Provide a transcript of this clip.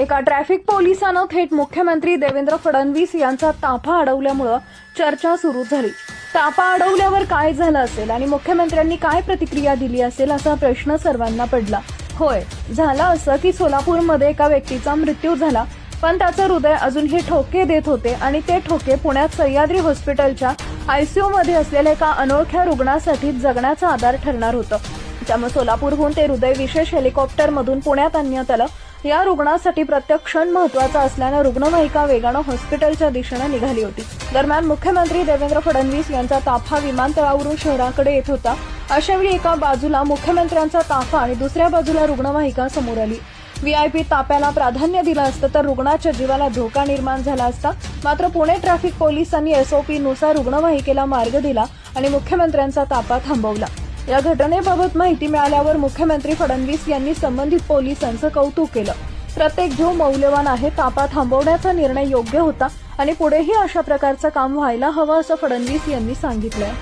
एका ट्रॅफिक पोलिसानं थेट मुख्यमंत्री देवेंद्र फडणवीस यांचा ताफा अडवल्यामुळं चर्चा सुरू झाली. ताफा अडवल्यावर काय झालं असेल आणि मुख्यमंत्र्यांनी काय प्रतिक्रिया दिली असेल असा प्रश्न सर्वांना पडला. होय झालं असं की सोलापूरमध्ये एका व्यक्तीचा मृत्यू झाला पण त्याचं हृदय अजूनही ठोके देत होते आणि ते ठोके पुण्यात सह्याद्री हॉस्पिटलच्या आयसीयू मध्ये असलेल्या एका अनोळख्या रुग्णासाठी जगण्याचा आधार ठरणार होतं. त्यामुळे सोलापूरहून ते हृदय विशेष हेलिकॉप्टरमधून पुण्यात आणण्यात आलं. या रुग्णासाठी प्रत्येक क्षण महत्त्वाचा असल्यानं रुग्णवाहिका वेगानं हॉस्पिटलच्या दिशेनं निघाली होती. दरम्यान मुख्यमंत्री देवेंद्र फडणवीस यांचा ताफा विमानतळावरून शहराकडे येत होता. अशावेळी एका बाजूला मुख्यमंत्र्यांचा ताफा आणि दुसऱ्या बाजूला रुग्णवाहिका समोर आली. व्हीआयपी ताप्याला प्राधान्य दिलं असतं तर रुग्णाच्या जीवाला धोका निर्माण झाला असता मात्र पुणे ट्रॅफिक पोलिसांनी एसओपी नुसार रुग्णवाहिकेला मार्ग दिला आणि मुख्यमंत्र्यांचा ताफा थांबवला. या घटनेबाबत माहिती मिळाल्यावर मुख्यमंत्री फडणवीस यांनी संबंधित पोलिसांचं कौतुक केलं. प्रत्येक जीव मौल्यवान आहे तापा थांबवण्याचा निर्णय योग्य होता आणि पुढेही अशा प्रकारचं काम व्हायला हवं असं फडणवीस यांनी सांगितलंय.